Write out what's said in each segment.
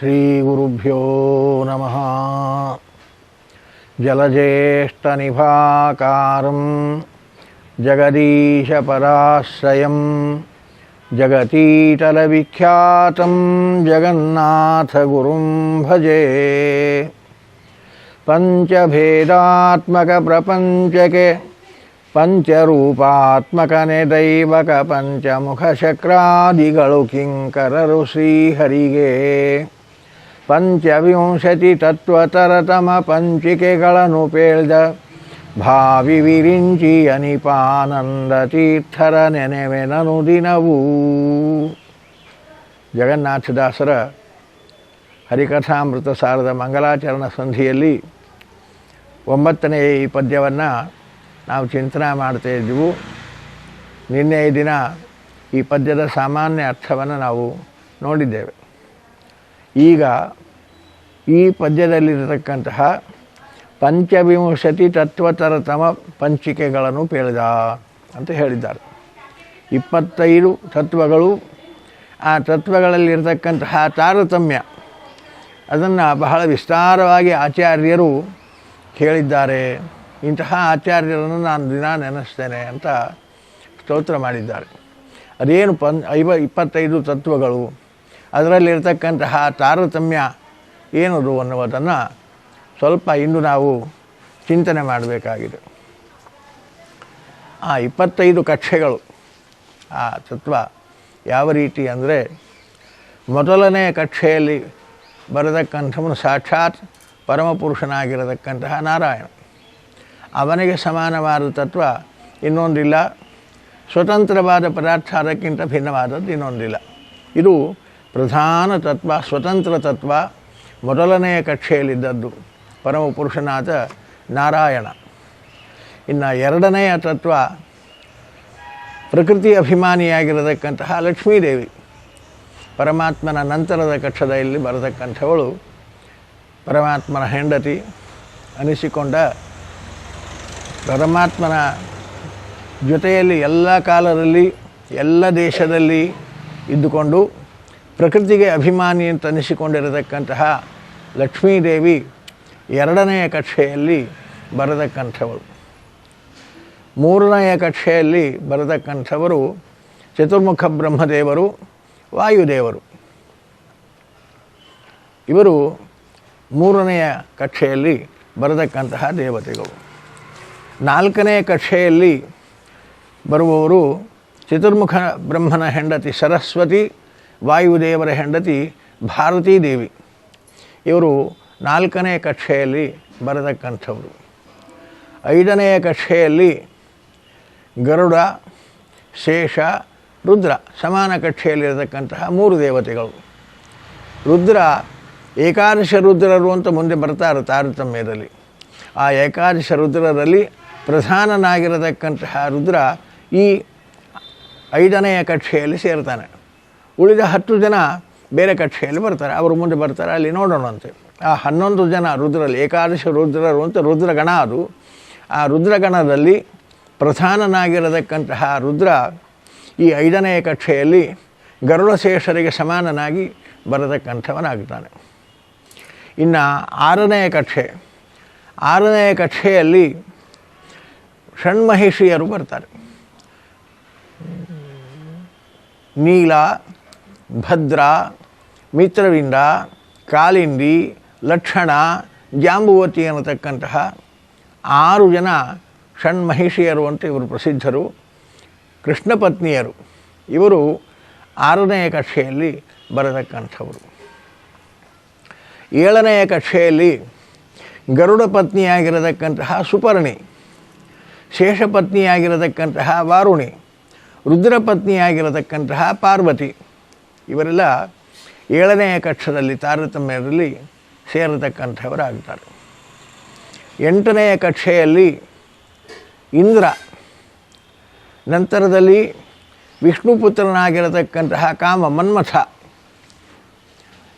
श्रीगुरुभ्यो नमः। जलज्येष्ठनिभाकारं जगदीशपराश्रयं जगतीतलविख्यातं जगन्नाथगुरुं भजे। पञ्चभेदात्मकप्रपञ्चके पञ्चरूपात्मकनिदैवकपञ्चमुखशक्रादिगळु किङ्कररु श्रीहरिगे ಪಂಚವಿಂಶತಿ ತತ್ವತರತಮ ಪಂಚಿಕೆಗಳನ್ನು ಪೇಳ್ದ. ಭಾವಿ ವಿರಿಂಚಿ ಅನಿಪಾನಂದ ತೀರ್ಥರ ನೆನೆವೆನನು ದಿನವೂ. ಜಗನ್ನಾಥದಾಸರ ಹರಿಕಥಾಮೃತ ಸಾರದ ಮಂಗಲಾಚರಣ ಸಂಧಿಯಲ್ಲಿ ಒಂಬತ್ತನೇ ಈ ಪದ್ಯವನ್ನು ನಾವು ಚಿಂತನೆ ಮಾಡ್ತಾ ಇದ್ದೆವು ನಿನ್ನೆ ದಿನ ಈ ಪದ್ಯದ ಸಾಮಾನ್ಯ ಅರ್ಥವನ್ನು ನಾವು ನೋಡಿದ್ದೇವೆ. ಈಗ ಈ ಪದ್ಯದಲ್ಲಿರತಕ್ಕಂತಹ ಪಂಚವಿಂಶತಿ ತತ್ವತರತಮ ಪಂಚಿಕೆಗಳನ್ನು ಕೇಳಿದ ಅಂತ ಹೇಳಿದ್ದಾರೆ. ಇಪ್ಪತ್ತೈದು ತತ್ವಗಳು, ಆ ತತ್ವಗಳಲ್ಲಿರತಕ್ಕಂತಹ ತಾರತಮ್ಯ, ಅದನ್ನು ಬಹಳ ವಿಸ್ತಾರವಾಗಿ ಆಚಾರ್ಯರು ಹೇಳಿದ್ದಾರೆ. ಇಂತಹ ಆಚಾರ್ಯರನ್ನು ನಾನು ದಿನ ನೆನೆಸ್ತೇನೆ ಅಂತ ಸ್ತೋತ್ರ ಮಾಡಿದ್ದಾರೆ. ಅದೇನು ಪನ್ ಐವ ಇಪ್ಪತ್ತೈದು ತತ್ವಗಳು, ಅದರಲ್ಲಿರತಕ್ಕಂತಹ ತಾರತಮ್ಯ ಏನದು ಅನ್ನುವುದನ್ನು ಸ್ವಲ್ಪ ಇಂದು ನಾವು ಚಿಂತನೆ ಮಾಡಬೇಕಾಗಿದೆ. ಆ ಇಪ್ಪತ್ತೈದು ಕಕ್ಷೆಗಳು, ಆ ತತ್ವ ಯಾವ ರೀತಿ ಅಂದರೆ ಮೊದಲನೇ ಕಕ್ಷೆಯಲ್ಲಿ ಬರತಕ್ಕಂಥವನು ಸಾಕ್ಷಾತ್ ಪರಮಪುರುಷನಾಗಿರತಕ್ಕಂತಹ ನಾರಾಯಣ. ಅವನಿಗೆ ಸಮಾನವಾದ ತತ್ವ ಇನ್ನೊಂದಿಲ್ಲ, ಸ್ವತಂತ್ರವಾದ ಪದಾರ್ಥ ಅದಕ್ಕಿಂತ ಭಿನ್ನವಾದದ್ದು ಇನ್ನೊಂದಿಲ್ಲ. ಇದು ಪ್ರಧಾನ ತತ್ವ, ಸ್ವತಂತ್ರ ತತ್ವ ಮೊದಲನೆಯ ಕಕ್ಷೆಯಲ್ಲಿದ್ದದ್ದು ಪರಮ ಪುರುಷನಾದ ನಾರಾಯಣ. ಇನ್ನು ಎರಡನೆಯ ತತ್ವ ಪ್ರಕೃತಿ ಅಭಿಮಾನಿಯಾಗಿರತಕ್ಕಂತಹ ಲಕ್ಷ್ಮೀದೇವಿ. ಪರಮಾತ್ಮನ ನಂತರದ ಕಕ್ಷದಲ್ಲಿ ಬರತಕ್ಕಂಥವಳು ಪರಮಾತ್ಮನ ಹೆಂಡತಿ ಅನಿಸಿಕೊಂಡ ಪರಮಾತ್ಮನ ಜೊತೆಯಲ್ಲಿ ಎಲ್ಲ ಕಾಲದಲ್ಲಿ, ಎಲ್ಲ ದೇಶದಲ್ಲಿ ಇದ್ದುಕೊಂಡು ಪ್ರಕೃತಿಗೆ ಅಭಿಮಾನಿ ಅಂತ ಅನಿಸಿಕೊಂಡಿರತಕ್ಕಂತಹ ಲಕ್ಷ್ಮೀದೇವಿ ಎರಡನೆಯ ಕಕ್ಷೆಯಲ್ಲಿ ಬರತಕ್ಕಂಥವಳು. ಮೂರನೆಯ ಕಕ್ಷೆಯಲ್ಲಿ ಬರತಕ್ಕಂಥವರು ಚತುರ್ಮುಖ ಬ್ರಹ್ಮದೇವರು, ವಾಯುದೇವರು. ಇವರು ಮೂರನೆಯ ಕಕ್ಷೆಯಲ್ಲಿ ಬರತಕ್ಕಂತಹ ದೇವತೆಗಳು. ನಾಲ್ಕನೆಯ ಕಕ್ಷೆಯಲ್ಲಿ ಬರುವವರು ಚತುರ್ಮುಖ ಬ್ರಹ್ಮನ ಹೆಂಡತಿ ಸರಸ್ವತಿ ವಾಯುದೇವರ ಹೆಂಡತಿ ಭಾರತೀ ದೇವಿ. ಇವರು ನಾಲ್ಕನೇ ಕಕ್ಷೆಯಲ್ಲಿ ಬರತಕ್ಕಂಥವರು. ಐದನೆಯ ಕಕ್ಷೆಯಲ್ಲಿ ಗರುಡ, ಶೇಷ, ರುದ್ರ ಸಮಾನ ಕಕ್ಷೆಯಲ್ಲಿರತಕ್ಕಂತಹ ಮೂರು ದೇವತೆಗಳು. ರುದ್ರ ಏಕಾದಶ ರುದ್ರರು ಅಂತ ಮುಂದೆ ಬರ್ತಾರೆ ತಾರತಮ್ಯದಲ್ಲಿ. ಆ ಏಕಾದಶ ರುದ್ರರಲ್ಲಿ ಪ್ರಧಾನನಾಗಿರತಕ್ಕಂತಹ ರುದ್ರ ಈ ಐದನೆಯ ಕಕ್ಷೆಯಲ್ಲಿ ಸೇರ್ತಾನೆ. ಉಳಿದ ಹತ್ತು ಜನ ಬೇರೆ ಕಕ್ಷೆಯಲ್ಲಿ ಬರ್ತಾರೆ. ಅವರು ಮುಂದೆ ಬರ್ತಾರೆ. ಅಲ್ಲಿ ನೋಡೋಣಂತೆ ಆ ಹನ್ನೊಂದು ಜನ ರುದ್ರಲ್ಲಿ, ಏಕಾದಶ ರುದ್ರರು ಅಂತ ರುದ್ರಗಣ ಅದು. ಆ ರುದ್ರಗಣದಲ್ಲಿ ಪ್ರಧಾನನಾಗಿರತಕ್ಕಂತಹ ರುದ್ರ ಈ ಐದನೆಯ ಕಕ್ಷೆಯಲ್ಲಿ ಗರುಡಶೇಷರಿಗೆ ಸಮಾನನಾಗಿ ಬರತಕ್ಕಂಥವನಾಗುತ್ತಾನೆ ಇನ್ನು ಆರನೆಯ ಕಕ್ಷೆ ಆರನೆಯ ಕಕ್ಷೆಯಲ್ಲಿ ಷಣ್ಮಹಿಷಿಯರು ಬರ್ತಾರೆ. ನೀಲ ಭದ್ರ, ಮಿತ್ರವಿಂದ, ಕಾಲಿಂದಿ, ಲಕ್ಷಣ, ಜಾಂಬುವತಿ ಅನ್ನತಕ್ಕಂತಹ ಆರು ಜನ ಷಣ್ಮಹಿಷಿಯರು ಅಂತ ಇವರು ಪ್ರಸಿದ್ಧರು. ಕೃಷ್ಣ ಪತ್ನಿಯರು. ಇವರು ಆರನೆಯ ಕಕ್ಷೆಯಲ್ಲಿ ಬರತಕ್ಕಂಥವರು. ಏಳನೆಯ ಕಕ್ಷೆಯಲ್ಲಿ ಗರುಡ ಪತ್ನಿಯಾಗಿರತಕ್ಕಂತಹ ಸುಪರ್ಣಿ ಶೇಷಪತ್ನಿಯಾಗಿರತಕ್ಕಂತಹ ವಾರುಣಿ ರುದ್ರಪತ್ನಿಯಾಗಿರತಕ್ಕಂತಹ ಪಾರ್ವತಿ ಇವರೆಲ್ಲ ಏಳನೆಯ ಕಕ್ಷದಲ್ಲಿ, ತಾರತಮ್ಯದಲ್ಲಿ ಸೇರತಕ್ಕಂಥವರಾಗ್ತಾರೆ. ಎಂಟನೆಯ ಕಕ್ಷೆಯಲ್ಲಿ ಇಂದ್ರ, ನಂತರದಲ್ಲಿ ವಿಷ್ಣುಪುತ್ರನಾಗಿರತಕ್ಕಂತಹ ಕಾಮ ಮನ್ಮಥ,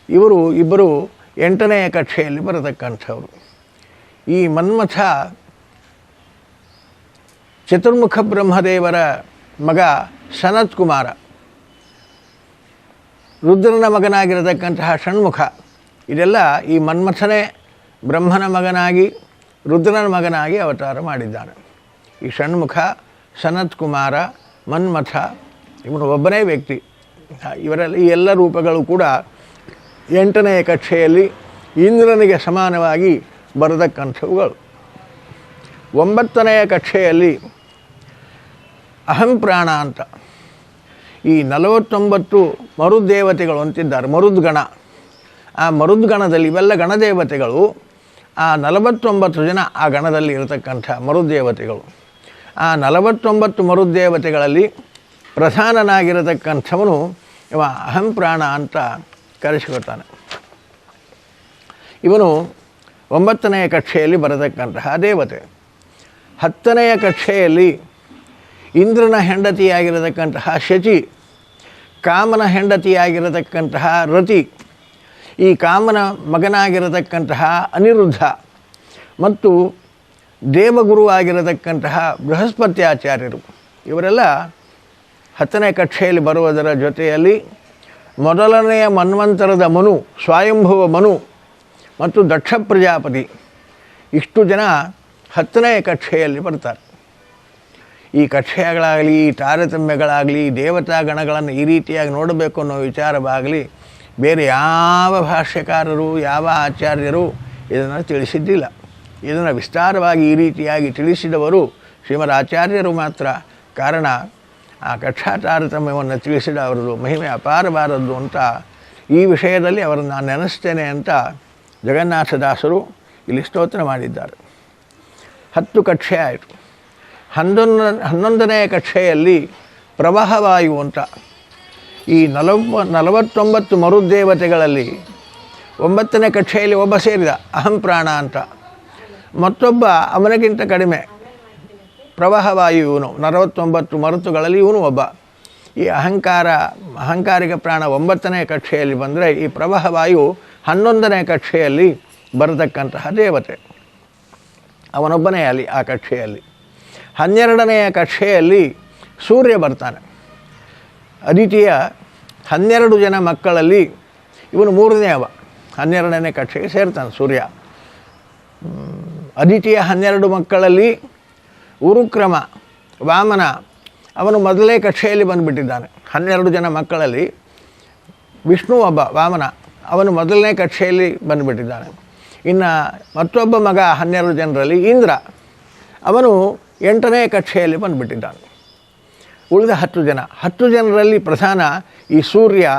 ಇವರು ಇಬ್ಬರು ಎಂಟನೆಯ ಕಕ್ಷೆಯಲ್ಲಿ ಬರತಕ್ಕಂಥವರು. ಈ ಮನ್ಮಥ ಚತುರ್ಮುಖ ಬ್ರಹ್ಮದೇವರ ಮಗ ಸನತ್ ಕುಮಾರ ರುದ್ರನ ಮಗನಾಗಿರತಕ್ಕಂತಹ ಷಣ್ಮುಖ. ಇದೆಲ್ಲ ಈ ಮನ್ಮಥನೇ ಬ್ರಹ್ಮನ ಮಗನಾಗಿ, ರುದ್ರನ ಮಗನಾಗಿ ಅವತಾರ ಮಾಡಿದ್ದಾನೆ. ಈ ಷಣ್ಮುಖ, ಸನತ್ ಕುಮಾರ, ಮನ್ಮಥ ಇವನು ಒಬ್ಬನೇ ವ್ಯಕ್ತಿ. ಇವರಲ್ಲಿ ಈ ಎಲ್ಲ ರೂಪಗಳು ಕೂಡ ಎಂಟನೆಯ ಕಕ್ಷೆಯಲ್ಲಿ ಇಂದ್ರನಿಗೆ ಸಮಾನವಾಗಿ ಬರತಕ್ಕಂಥವುಗಳು. ಒಂಬತ್ತನೆಯ ಕಕ್ಷೆಯಲ್ಲಿ ಅಹಂಪ್ರಾಣ ಅಂತ. ಈ ನಲವತ್ತೊಂಬತ್ತು ಮರುದೇವತೆಗಳು ಅಂತಿದ್ದಾರೆ, ಮರುದ್ಗಣ. ಆ ಮರುದ್ಗಣದಲ್ಲಿ ಇವೆಲ್ಲ ಗಣದೇವತೆಗಳು, ಆ ನಲವತ್ತೊಂಬತ್ತು ಜನ ಆ ಗಣದಲ್ಲಿ ಇರತಕ್ಕಂಥ ಮರುದೇವತೆಗಳು. ಆ ನಲವತ್ತೊಂಬತ್ತು ಮರುದೇವತೆಗಳಲ್ಲಿ ಪ್ರಧಾನನಾಗಿರತಕ್ಕಂಥವನು ಇವ ಅಹಂಪ್ರಾಣ ಅಂತ ಕರೆಸಿಕೊಳ್ತಾನೆ. ಇವನು ಒಂಬತ್ತನೆಯ ಕಕ್ಷೆಯಲ್ಲಿ ಬರತಕ್ಕಂತಹ ದೇವತೆ. ಹತ್ತನೆಯ ಕಕ್ಷೆಯಲ್ಲಿ ಇಂದ್ರನ ಹೆಂಡತಿಯಾಗಿರತಕ್ಕಂತಹ ಶಚಿ ಕಾಮನ ಹೆಂಡತಿಯಾಗಿರತಕ್ಕಂತಹ ರತಿ, ಈ ಕಾಮನ ಮಗನಾಗಿರತಕ್ಕಂತಹ ಅನಿರುದ್ಧ ಮತ್ತು ದೇವಗುರು ಆಗಿರತಕ್ಕಂತಹ ಬೃಹಸ್ಪತ್ಯಾಚಾರ್ಯರು. ಇವರೆಲ್ಲ ಹತ್ತನೇ ಕಕ್ಷೆಯಲ್ಲಿ ಬರುವುದರ ಜೊತೆಯಲ್ಲಿ ಮೊದಲನೆಯ ಮನ್ವಂತರದ ಮನು, ಸ್ವಯಂಭುವ ಮನು ಮತ್ತು ದಕ್ಷ ಪ್ರಜಾಪತಿ ಇಷ್ಟು ಜನ ಹತ್ತನೇ ಕಕ್ಷೆಯಲ್ಲಿ ಬರ್ತಾರೆ. ಈ ಕಕ್ಷೆಗಳಾಗಲಿ ಈ ತಾರತಮ್ಯಗಳಾಗಲಿ ದೇವತಾ ಗಣಗಳನ್ನು ಈ ರೀತಿಯಾಗಿ ನೋಡಬೇಕು ಅನ್ನೋ ವಿಚಾರವಾಗಲಿ, ಬೇರೆ ಯಾವ ಭಾಷ್ಯಕಾರರು, ಯಾವ ಆಚಾರ್ಯರು ಇದನ್ನು ತಿಳಿಸಿದ್ದಿಲ್ಲ. ಇದನ್ನು ವಿಸ್ತಾರವಾಗಿ ಈ ರೀತಿಯಾಗಿ ತಿಳಿಸಿದವರು ಶ್ರೀಮದ್ ಆಚಾರ್ಯರು ಮಾತ್ರ. ಕಾರಣ, ಆ ಕಕ್ಷಾ ತಾರತಮ್ಯವನ್ನು ತಿಳಿಸಿದ ಅವರದು ಮಹಿಮೆ ಅಪಾರಬಾರದು ಅಂತ ಈ ವಿಷಯದಲ್ಲಿ ಅವರನ್ನು ನಾನು ನೆನೆಸ್ತೇನೆ ಅಂತ ಜಗನ್ನಾಥದಾಸರು ಇಲ್ಲಿ ಸ್ತೋತ್ರ ಮಾಡಿದ್ದಾರೆ. ಹತ್ತು ಕಕ್ಷೆ ಆಯಿತು. ಹನ್ನೊಂದು ಹನ್ನೊಂದನೇ ಕಕ್ಷೆಯಲ್ಲಿ ಪ್ರವಾಹವಾಯು ಅಂತ ಈ ನಲವ, ನಲವತ್ತೊಂಬತ್ತು ಮರುದೇವತೆಗಳಲ್ಲಿ ಒಂಬತ್ತನೇ ಕಕ್ಷೆಯಲ್ಲಿ ಒಬ್ಬ ಸೇರಿದ ಅಹಂ ಪ್ರಾಣ ಅಂತ. ಮತ್ತೊಬ್ಬ ಅವನಿಗಿಂತ ಕಡಿಮೆ ಪ್ರವಾಹವಾಯು ಇವನು, ನಲವತ್ತೊಂಬತ್ತು ಮರುತುಗಳಲ್ಲಿ ಇವನು ಒಬ್ಬ. ಈ ಅಹಂಕಾರ, ಅಹಂಕಾರಿಕ ಪ್ರಾಣ ಒಂಬತ್ತನೇ ಕಕ್ಷೆಯಲ್ಲಿ ಬಂದರೆ ಈ ಪ್ರವಾಹವಾಯು ಹನ್ನೊಂದನೇ ಕಕ್ಷೆಯಲ್ಲಿ ಬರತಕ್ಕಂತಹ ದೇವತೆ. ಅವನೊಬ್ಬನೇ ಅಲ್ಲಿ ಆ ಕಕ್ಷೆಯಲ್ಲಿ. ಹನ್ನೆರಡನೆಯ ಕಕ್ಷೆಯಲ್ಲಿ ಸೂರ್ಯ ಬರ್ತಾನೆ. ಅದಿತಿಯ ಹನ್ನೆರಡು ಜನ ಮಕ್ಕಳಲ್ಲಿ ಇವನು ಮೂರನೇ ಅವ. ಹನ್ನೆರಡನೇ ಕಕ್ಷೆಗೆ ಸೇರ್ತಾನೆ ಸೂರ್ಯ. ಅದಿತಿಯ ಹನ್ನೆರಡು ಮಕ್ಕಳಲ್ಲಿ ಉರುಕ್ರಮ, ವಾಮನ ಅವನು ಮೊದಲೇ ಕಕ್ಷೆಯಲ್ಲಿ ಬಂದುಬಿಟ್ಟಿದ್ದಾನೆ. ಹನ್ನೆರಡು ಜನ ಮಕ್ಕಳಲ್ಲಿ ವಿಷ್ಣು ಒಬ್ಬ, ವಾಮನ ಅವನು ಮೊದಲನೇ ಕಕ್ಷೆಯಲ್ಲಿ ಬಂದುಬಿಟ್ಟಿದ್ದಾನೆ. ಇನ್ನು ಮತ್ತೊಬ್ಬ ಮಗ ಹನ್ನೆರಡು ಜನರಲ್ಲಿ ಇಂದ್ರ. ಅವನು ಎಂಟನೇ ಕಕ್ಷೆಯಲ್ಲಿ ಬಂದುಬಿಟ್ಟಿದ್ದಾನೆ. ಉಳಿದ ಹತ್ತು ಜನ, ಹತ್ತು ಜನರಲ್ಲಿ ಪ್ರಧಾನ ಈ ಸೂರ್ಯ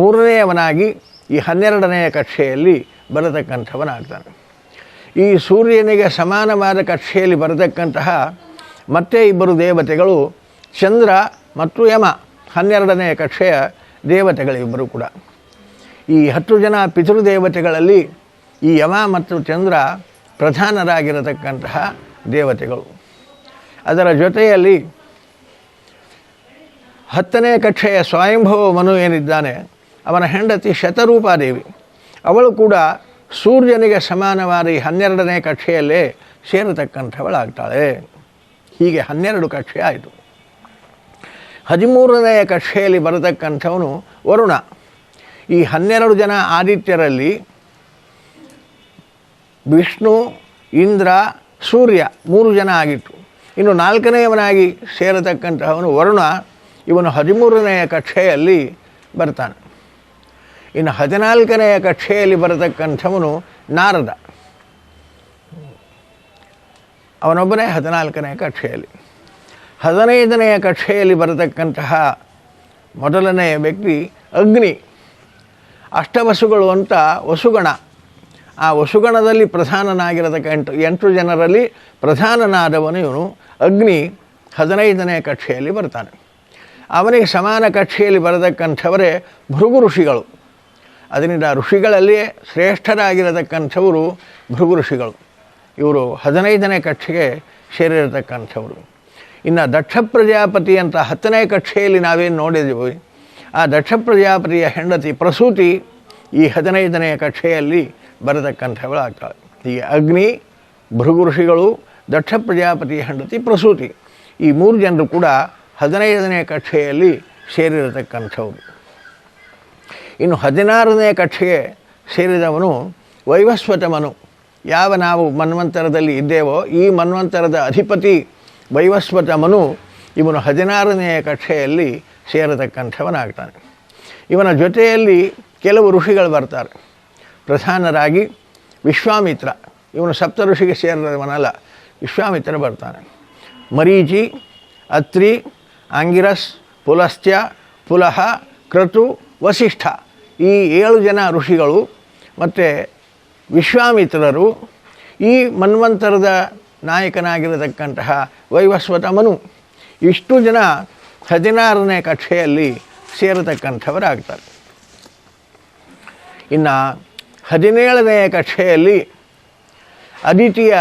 ಮೂರನೆಯವನಾಗಿ ಈ ಹನ್ನೆರಡನೆಯ ಕಕ್ಷೆಯಲ್ಲಿ ಬರತಕ್ಕಂಥವನಾಗ್ತಾನೆ. ಈ ಸೂರ್ಯನಿಗೆ ಸಮಾನವಾದ ಕಕ್ಷೆಯಲ್ಲಿ ಬರತಕ್ಕಂತಹ ಮತ್ತೆ ಇಬ್ಬರು ದೇವತೆಗಳು, ಚಂದ್ರ ಮತ್ತು ಯಮ ಹನ್ನೆರಡನೆಯ ಕಕ್ಷೆಯ ದೇವತೆಗಳಿಬ್ಬರು ಕೂಡ. ಈ ಹತ್ತು ಜನ ಪಿತೃದೇವತೆಗಳಲ್ಲಿ ಈ ಯಮ ಮತ್ತು ಚಂದ್ರ ಪ್ರಧಾನರಾಗಿರತಕ್ಕಂತಹ ದೇವತೆಗಳು. ಅದರ ಜೊತೆಯಲ್ಲಿ ಹತ್ತನೇ ಕಕ್ಷೆಯ ಸ್ವಯಂಭವ ಮನು ಏನಿದ್ದಾನೆ, ಅವನ ಹೆಂಡತಿ ಶತರೂಪಾದೇವಿ. ಅವಳು ಕೂಡ ಸೂರ್ಯನಿಗೆ ಸಮಾನವಾದ ಈ ಹನ್ನೆರಡನೇ ಕಕ್ಷೆಯಲ್ಲೇ ಸೇರತಕ್ಕಂಥವಳಾಗ್ತಾಳೆ. ಹೀಗೆ ಹನ್ನೆರಡು ಕಕ್ಷೆ ಆಯಿತು. ಹದಿಮೂರನೆಯ ಕಕ್ಷೆಯಲ್ಲಿ ಬರತಕ್ಕಂಥವನು ವರುಣ. ಈ ಹನ್ನೆರಡು ಜನ ಆದಿತ್ಯರಲ್ಲಿ ವಿಷ್ಣು, ಇಂದ್ರ ಸೂರ್ಯ ಮೂರು ಜನ ಆಗಿತ್ತು. ಇನ್ನು ನಾಲ್ಕನೆಯವನಾಗಿ ಸೇರತಕ್ಕಂತಹವನು ವರುಣ, ಇವನು ಹದಿಮೂರನೆಯ ಕಕ್ಷೆಯಲ್ಲಿ ಬರ್ತಾನೆ. ಇನ್ನು ಹದಿನಾಲ್ಕನೆಯ ಕಕ್ಷೆಯಲ್ಲಿ ಬರತಕ್ಕಂಥವನು ನಾರದ. ಅವನೊಬ್ಬನೇ ಹದಿನಾಲ್ಕನೆಯ ಕಕ್ಷೆಯಲ್ಲಿ. ಹದಿನೈದನೆಯ ಕಕ್ಷೆಯಲ್ಲಿ ಬರತಕ್ಕಂತಹ ಮೊದಲನೆಯ ವ್ಯಕ್ತಿ ಅಗ್ನಿ. ಅಷ್ಟವಸುಗಳು ಅಂತ ವಸುಗಣ. ಆ ವಸುಗಣದಲ್ಲಿ ಪ್ರಧಾನನಾಗಿರತಕ್ಕ ಎಂಟು ಎಂಟು ಜನರಲ್ಲಿ ಪ್ರಧಾನನಾದವನು ಇವನು. ಅಗ್ನಿ ಹದಿನೈದನೇ ಕಕ್ಷೆಯಲ್ಲಿ ಬರ್ತಾನೆ. ಅವನಿಗೆ ಸಮಾನ ಕಕ್ಷೆಯಲ್ಲಿ ಬರತಕ್ಕಂಥವರೇ ಭೃಗು ಋಷಿಗಳು. ಅದರಿಂದ ಋಷಿಗಳಲ್ಲಿಯೇ ಶ್ರೇಷ್ಠರಾಗಿರತಕ್ಕಂಥವರು ಭೃಗು ಋಷಿಗಳು. ಇವರು ಹದಿನೈದನೇ ಕಕ್ಷೆಗೆ ಸೇರಿರತಕ್ಕಂಥವರು. ಇನ್ನು ದಕ್ಷ ಪ್ರಜಾಪತಿ ಅಂತ ಹತ್ತನೇ ಕಕ್ಷೆಯಲ್ಲಿ ನಾವೇನು ನೋಡಿದ್ದೀವಿ ಆ ದಕ್ಷ ಪ್ರಜಾಪತಿಯ ಹೆಂಡತಿ ಪ್ರಸೂತಿ ಈ ಹದಿನೈದನೆಯ ಕಕ್ಷೆಯಲ್ಲಿ ಬರತಕ್ಕಂಥವಳು ಆಗ್ತಾಳೆ. ಹೀಗೆ ಅಗ್ನಿ ಭೃಗು ಋಷಿಗಳು ದಕ್ಷ ಪ್ರಜಾಪತಿ, ಹೆಂಡತಿ, ಪ್ರಸೂತಿ. ಈ ಮೂರು ಜನರು ಕೂಡ ಹದಿನೈದನೇ ಕಕ್ಷೆಯಲ್ಲಿ ಸೇರಿರತಕ್ಕಂಥವ್ರು. ಇನ್ನು ಹದಿನಾರನೇ ಕಕ್ಷೆಗೆ ಸೇರಿದವನು ವೈವಸ್ವತಮನು. ಯಾವ ನಾವು ಮನ್ವಂತರದಲ್ಲಿ ಇದ್ದೇವೋ ಈ ಮನ್ವಂತರದ ಅಧಿಪತಿ ವೈವಸ್ವತಮನು ಇವನು ಹದಿನಾರನೆಯ ಕಕ್ಷೆಯಲ್ಲಿ ಸೇರತಕ್ಕಂಥವನಾಗ್ತಾನೆ. ಇವನ ಜೊತೆಯಲ್ಲಿ ಕೆಲವು ಋಷಿಗಳು ಬರ್ತಾರೆ. ಪ್ರಧಾನರಾಗಿ ವಿಶ್ವಾಮಿತ್ರ. ಇವನು ಸಪ್ತಋಷಿಗೆ ಸೇರಿದವನಲ್ಲ ವಿಶ್ವಾಮಿತ್ರ ಬರ್ತಾನೆ. ಮರೀಚಿ, ಅತ್ರಿ ಆಂಗಿರಸ್ ಪುಲಸ್ತ್ಯ, ಪುಲಹ, ಕ್ರತು, ವಸಿಷ್ಠ. ಈ ಏಳು ಜನ ಋಷಿಗಳು ಮತ್ತು ವಿಶ್ವಾಮಿತ್ರರು ಈ ಮನ್ವಂತರದ ನಾಯಕನಾಗಿರತಕ್ಕಂತಹ ವೈವಸ್ವತ ಮನು ಇಷ್ಟು ಜನ ಹದಿನಾರನೇ ಕಕ್ಷೆಯಲ್ಲಿ ಸೇರತಕ್ಕಂಥವರಾಗ್ತಾರೆ. ಇನ್ನು ಹದಿನೇಳನೆಯ ಕಕ್ಷೆಯಲ್ಲಿ ಅದಿತಿಯ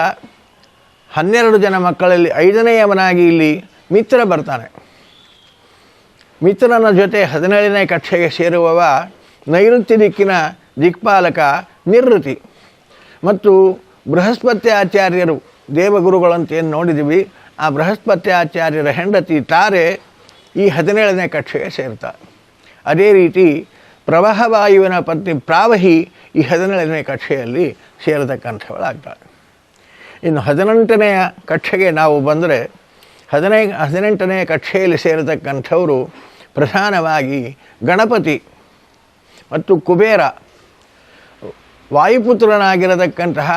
ಹನ್ನೆರಡು ಜನ ಮಕ್ಕಳಲ್ಲಿ ಐದನೆಯವನಾಗಿ ಇಲ್ಲಿ ಮಿತ್ರ ಬರ್ತಾನೆ. ಮಿತ್ರನ ಜೊತೆ ಹದಿನೇಳನೇ ಕಕ್ಷೆಗೆ ಸೇರುವವ ನೈಋತ್ಯ ದಿಕ್ಕಿನ ದಿಕ್ಪಾಲಕ ನಿವೃತ್ತಿ ಮತ್ತು ಬೃಹಸ್ಪತಿ ಆಚಾರ್ಯರು ದೇವಗುರುಗಳಂತೇನು ನೋಡಿದ್ದೀವಿ. ಆ ಬೃಹಸ್ಪತಿ ಆಚಾರ್ಯರ ಹೆಂಡತಿ ತಾರೆ ಈ ಹದಿನೇಳನೇ ಕಕ್ಷೆಗೆ ಸೇರ್ತಾರೆ ಅದೇ ರೀತಿ ಪ್ರವಾಹವಾಯುವಿನ ಪತ್ನಿ ಪ್ರಾವಹಿ ಈ ಹದಿನೇಳನೇ ಕಕ್ಷೆಯಲ್ಲಿ ಸೇರತಕ್ಕಂಥವಳಾಗ್ತಾಳೆ ಇನ್ನು ಹದಿನೆಂಟನೆಯ ಕಕ್ಷೆಗೆ ನಾವು ಬಂದರೆ ಹದಿನೈ ಹದಿನೆಂಟನೆಯ ಕಕ್ಷೆಯಲ್ಲಿ ಸೇರತಕ್ಕಂಥವರು ಪ್ರಧಾನವಾಗಿ ಗಣಪತಿ ಮತ್ತು ಕುಬೇರ, ವಾಯುಪುತ್ರನಾಗಿರತಕ್ಕಂತಹ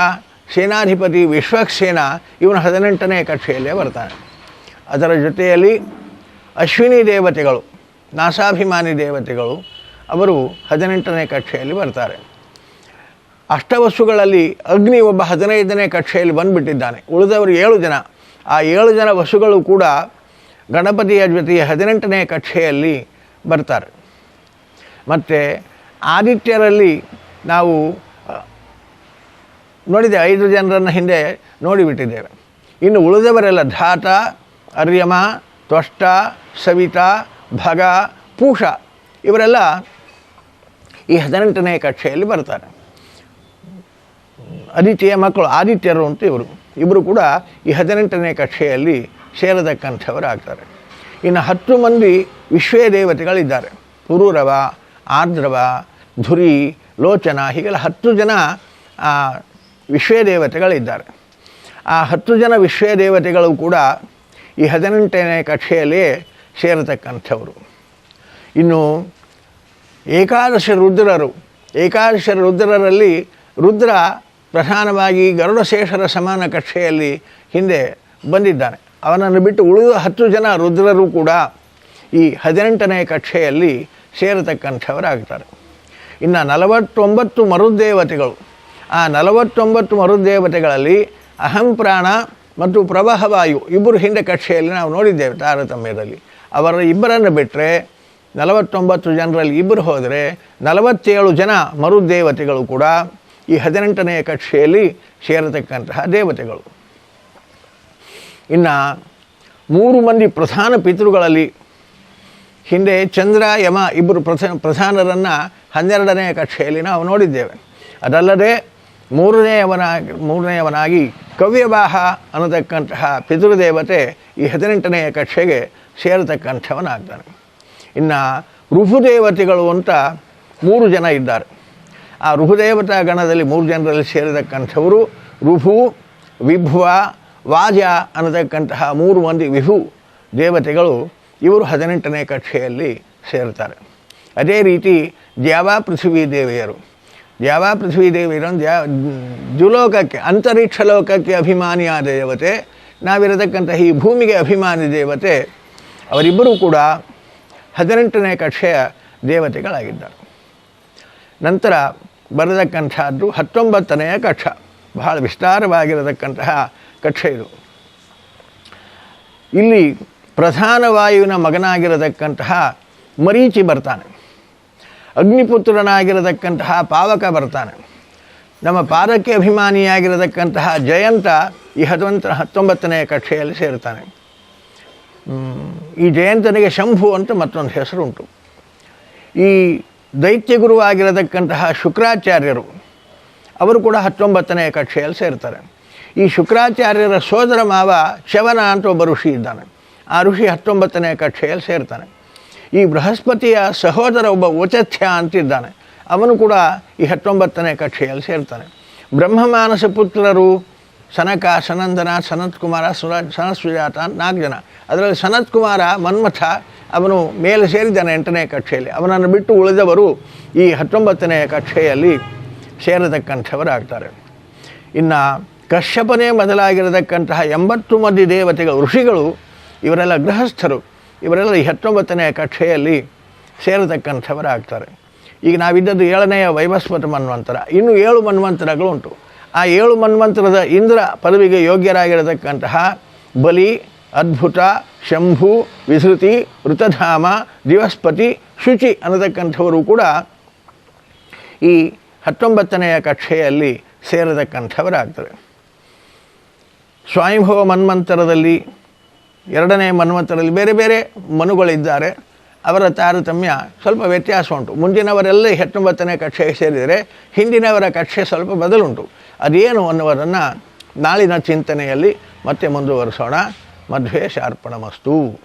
ಸೇನಾಧಿಪತಿ ವಿಶ್ವಕ್ಸೇನ ಇವನು ಹದಿನೆಂಟನೇ ಕಕ್ಷೆಯಲ್ಲೇ ಬರ್ತಾನೆ. ಅದರ ಜೊತೆಯಲ್ಲಿ ಅಶ್ವಿನಿ ದೇವತೆಗಳು, ನಾಸಾಭಿಮಾನಿ ದೇವತೆಗಳು ಅವರು ಹದಿನೆಂಟನೇ ಕಕ್ಷೆಯಲ್ಲಿ ಬರ್ತಾರೆ. ಅಷ್ಟವಸುಗಳಲ್ಲಿ ಅಗ್ನಿ ಒಬ್ಬ ಹದಿನೈದನೇ ಕಕ್ಷೆಯಲ್ಲಿ ಬಂದುಬಿಟ್ಟಿದ್ದಾನೆ. ಉಳಿದವರು ಏಳು ಜನ. ಆ ಏಳು ಜನ ವಸುಗಳು ಕೂಡ ಗಣಪತಿಯ ಜೊತೆಗೆ ಹದಿನೆಂಟನೇ ಕಕ್ಷೆಯಲ್ಲಿ ಬರ್ತಾರೆ. ಮತ್ತು ಆದಿತ್ಯರಲ್ಲಿ ನಾವು ನೋಡಿದೆ, ಐದು ಜನರನ್ನು ಹಿಂದೆ ನೋಡಿಬಿಟ್ಟಿದ್ದೇವೆ. ಇನ್ನು ಉಳಿದವರೆಲ್ಲ ಧಾತ, ಅರ್ಯಮ, ತ್ವಷ್ಟ, ಸವಿತಾ, ಭಗ, ಪೂಷ ಇವರೆಲ್ಲ ಈ ಹದಿನೆಂಟನೇ ಕಕ್ಷೆಯಲ್ಲಿ ಬರ್ತಾರೆ. ಅದಿತಿಯ ಮಕ್ಕಳು ಆದಿತ್ಯರು ಅಂತ ಇವರು. ಇಬ್ಬರು ಕೂಡ ಈ ಹದಿನೆಂಟನೇ ಕಕ್ಷೆಯಲ್ಲಿ ಸೇರತಕ್ಕಂಥವರಾಗ್ತಾರೆ. ಇನ್ನು ಹತ್ತು ಮಂದಿ ವಿಶ್ವೇ ದೇವತೆಗಳಿದ್ದಾರೆ. ಪುರೂರವ ಆರ್ದ್ರವ, ಧುರಿ, ಲೋಚನ ಹೀಗೆಲ್ಲ ಹತ್ತು ಜನ ವಿಶ್ವೇ ದೇವತೆಗಳಿದ್ದಾರೆ. ಆ ಹತ್ತು ಜನ ವಿಶ್ವೇ ದೇವತೆಗಳು ಕೂಡ ಈ ಹದಿನೆಂಟನೇ ಕಕ್ಷೆಯಲ್ಲಿ ಸೇರತಕ್ಕಂಥವರು. ಇನ್ನು ಏಕಾದಶ ರುದ್ರರು, ಏಕಾದಶ ರುದ್ರರಲ್ಲಿ ರುದ್ರ ಪ್ರಧಾನವಾಗಿ ಗರುಡಶೇಷರ ಸಮಾನ ಕಕ್ಷೆಯಲ್ಲಿ ಹಿಂದೆ ಬಂದಿದ್ದಾನೆ. ಅವನನ್ನು ಬಿಟ್ಟು ಉಳಿದ ಹತ್ತು ಜನ ರುದ್ರರು ಕೂಡ ಈ ಹದಿನೆಂಟನೇ ಕಕ್ಷೆಯಲ್ಲಿ ಸೇರತಕ್ಕಂಥವರಾಗ್ತಾರೆ. ಇನ್ನು ನಲವತ್ತೊಂಬತ್ತು ಮರುದೇವತೆಗಳು. ಆ ನಲವತ್ತೊಂಬತ್ತು ಮರುದೇವತೆಗಳಲ್ಲಿ ಅಹಂಪ್ರಾಣ ಮತ್ತು ಪ್ರವಾಹವಾಯು ಇಬ್ಬರು ಹಿಂದೆ ಕಕ್ಷೆಯಲ್ಲಿ ನಾವು ನೋಡಿದ್ದೇವೆ ತಾರತಮ್ಯದಲ್ಲಿ. ಅವರ ಇಬ್ಬರನ್ನು ಬಿಟ್ಟರೆ ನಲವತ್ತೊಂಬತ್ತು ಜನರಲ್ಲಿ ಇಬ್ಬರು ಹೋದರೆ ನಲವತ್ತೇಳು ಜನ ಮರುದೇವತೆಗಳು ಕೂಡ ಈ ಹದಿನೆಂಟನೆಯ ಕಕ್ಷೆಯಲ್ಲಿ ಸೇರತಕ್ಕಂತಹ ದೇವತೆಗಳು. ಇನ್ನು ಮೂರು ಮಂದಿ ಪ್ರಧಾನ ಪಿತೃಗಳಲ್ಲಿ ಹಿಂದೆ ಚಂದ್ರ, ಯಮ ಇಬ್ಬರು ಪ್ರಥ ಪ್ರಧಾನರನ್ನು ಹನ್ನೆರಡನೆಯ ಕಕ್ಷೆಯಲ್ಲಿ ನಾವು ನೋಡಿದ್ದೇವೆ. ಅದಲ್ಲದೆ ಮೂರನೆಯವನಾಗಿ ಮೂರನೆಯವನಾಗಿ ಕವ್ಯವಾಹ ಅನ್ನತಕ್ಕಂತಹ ಪಿತೃದೇವತೆ ಈ ಹದಿನೆಂಟನೆಯ ಕಕ್ಷೆಗೆ ಸೇರತಕ್ಕಂಥವನಾಗ್ತಾನೆ. ಇನ್ನು ಋಹುದೇವತೆಗಳು ಅಂತ ಮೂರು ಜನ ಇದ್ದಾರೆ. ಆ ರುಹುದೇವತಾ ಗಣದಲ್ಲಿ ಮೂರು ಜನರಲ್ಲಿ ಸೇರಿದಕ್ಕಂಥವರು ರುಭು, ವಿಭುವ, ವಾಜ ಅನ್ನತಕ್ಕಂತಹ ಮೂರು ಮಂದಿ ವಿಭು ದೇವತೆಗಳು ಇವರು ಹದಿನೆಂಟನೇ ಕಕ್ಷೆಯಲ್ಲಿ ಸೇರ್ತಾರೆ. ಅದೇ ರೀತಿ ದ್ಯಾವ ಪೃಥ್ವಿ ದೇವಿಯರು. ದ್ಯಾವ ಪೃಥ್ವಿ ದೇವಿಯರು ದ್ಯಾ ದ್ಯುಲೋಕಕ್ಕೆ, ಅಂತರಿಕ್ಷ ಲೋಕಕ್ಕೆ ಅಭಿಮಾನಿಯಾದ ದೇವತೆ ನಾವಿರತಕ್ಕಂತಹ ಈ ಭೂಮಿಗೆ ಅಭಿಮಾನಿ ದೇವತೆ, ಅವರಿಬ್ಬರೂ ಕೂಡ ಹದಿನೆಂಟನೇ ಕಕ್ಷೆಯ ದೇವತೆಗಳಾಗಿದ್ದಾರೆ. ನಂತರ ಬರತಕ್ಕಂಥದ್ದು ಹತ್ತೊಂಬತ್ತನೆಯ ಕಕ್ಷ. ಬಹಳ ವಿಸ್ತಾರವಾಗಿರತಕ್ಕಂತಹ ಕಕ್ಷೆ ಇದು. ಇಲ್ಲಿ ಪ್ರಧಾನ ವಾಯುವಿನ ಮಗನಾಗಿರತಕ್ಕಂತಹ ಮರೀಚಿ ಬರ್ತಾನೆ. ಅಗ್ನಿಪುತ್ರನಾಗಿರತಕ್ಕಂತಹ ಪಾವಕ ಬರ್ತಾನೆ. ನಮ್ಮ ಪಾದಕ್ಕೆ ಅಭಿಮಾನಿಯಾಗಿರತಕ್ಕಂತಹ ಜಯಂತ ಈ ಹತ್ತೊಂಬತ್ತ ಹತ್ತೊಂಬತ್ತನೆಯ ಕಕ್ಷೆಯಲ್ಲಿ ಸೇರ್ತಾನೆ. ಈ ಜಯಂತನಿಗೆ ಶಂಭು ಅಂತ ಮತ್ತೊಂದು ಹೆಸರುಂಟು. ಈ ದೈತ್ಯ ಗುರುವಾಗಿರತಕ್ಕಂತಹ ಶುಕ್ರಾಚಾರ್ಯರು, ಅವರು ಕೂಡ ಹತ್ತೊಂಬತ್ತನೇ ಕಕ್ಷೆಯಲ್ಲಿ ಸೇರ್ತಾರೆ. ಈ ಶುಕ್ರಾಚಾರ್ಯರ ಸೋದರ ಮಾವ ಚವನ ಅಂತ ಒಬ್ಬ ಋಷಿ ಇದ್ದಾನೆ. ಆ ಋಷಿ ಹತ್ತೊಂಬತ್ತನೆಯ ಕಕ್ಷೆಯಲ್ಲಿ ಸೇರ್ತಾನೆ. ಈ ಬೃಹಸ್ಪತಿಯ ಸಹೋದರ ಒಬ್ಬ ವಚಥ್ಯ ಅಂತಿದ್ದಾನೆ. ಅವನು ಕೂಡ ಈ ಹತ್ತೊಂಬತ್ತನೇ ಕಕ್ಷೆಯಲ್ಲಿ ಸೇರ್ತಾನೆ. ಬ್ರಹ್ಮ ಮಾನಸ ಪುತ್ರರು ಸನಕ, ಸನಂದನ ಸನತ್ ಕುಮಾರ ಸುರ ಸನತ್ ಸುಜಾತ ನಾಲ್ಕು ಜನ ಅದರಲ್ಲಿ ಸನತ್ ಕುಮಾರ ಮನ್ಮಥ, ಅವನು ಮೇಲೆ ಸೇರಿದ್ದಾನೆ ಎಂಟನೇ ಕಕ್ಷೆಯಲ್ಲಿ. ಅವನನ್ನು ಬಿಟ್ಟು ಉಳಿದವರು ಈ ಹತ್ತೊಂಬತ್ತನೆಯ ಕಕ್ಷೆಯಲ್ಲಿ ಸೇರತಕ್ಕಂಥವರಾಗ್ತಾರೆ. ಇನ್ನು ಕಶ್ಯಪನೇ ಮೊದಲಾಗಿರತಕ್ಕಂತಹ ಎಂಬತ್ತು ಮಂದಿ ದೇವತೆಗಳು, ಋಷಿಗಳು, ಇವರೆಲ್ಲ ಗೃಹಸ್ಥರು, ಇವರೆಲ್ಲ ಈ ಹತ್ತೊಂಬತ್ತನೆಯ ಕಕ್ಷೆಯಲ್ಲಿ ಸೇರತಕ್ಕಂಥವರಾಗ್ತಾರೆ. ಈಗ ನಾವಿದ್ದದ್ದು ಏಳನೆಯ ವೈವಸ್ವತ ಮನ್ವಂತರ. ಇನ್ನು ಏಳು ಮನ್ವಂತರಗಳುಂಟು. ಆ ಏಳು ಮನ್ವಂತರದ ಇಂದ್ರ ಪದವಿಗೆ ಯೋಗ್ಯರಾಗಿರತಕ್ಕಂತಹ ಬಲಿ, ಅದ್ಭುತ, ಶಂಭು, ವಿಸೃತಿ ಋತಧಾಮ ದಿವಸ್ಪತಿ ಶುಚಿ ಅನ್ನತಕ್ಕಂಥವರು ಕೂಡ ಈ ಹತ್ತೊಂಬತ್ತನೆಯ ಕಕ್ಷೆಯಲ್ಲಿ ಸೇರತಕ್ಕಂಥವರಾಗ್ತಾರೆ ಸ್ವಾಯಂಭವ ಮನ್ವಂತರದಲ್ಲಿ, ಎರಡನೇ ಮನ್ವಂತರದಲ್ಲಿ ಬೇರೆ ಬೇರೆ ಮನುಗಳಿದ್ದಾರೆ. ಅವರ ತಾರತಮ್ಯ ಸ್ವಲ್ಪ ವ್ಯತ್ಯಾಸ ಉಂಟು. ಮುಂದಿನವರೆಲ್ಲ ಹತ್ತೊಂಬತ್ತನೇ ಕಕ್ಷೆಗೆ ಸೇರಿದರೆ ಹಿಂದಿನವರ ಕಕ್ಷೆ ಸ್ವಲ್ಪ ಬದಲುಂಟು. ಅದೇನು ಅನ್ನುವುದನ್ನು ನಾಳಿನ ಚಿಂತನೆಯಲ್ಲಿ ಮತ್ತೆ ಮುಂದುವರಿಸೋಣ. ಮಧ್ವೇ ಶಾರ್ಪಣಮಸ್ತು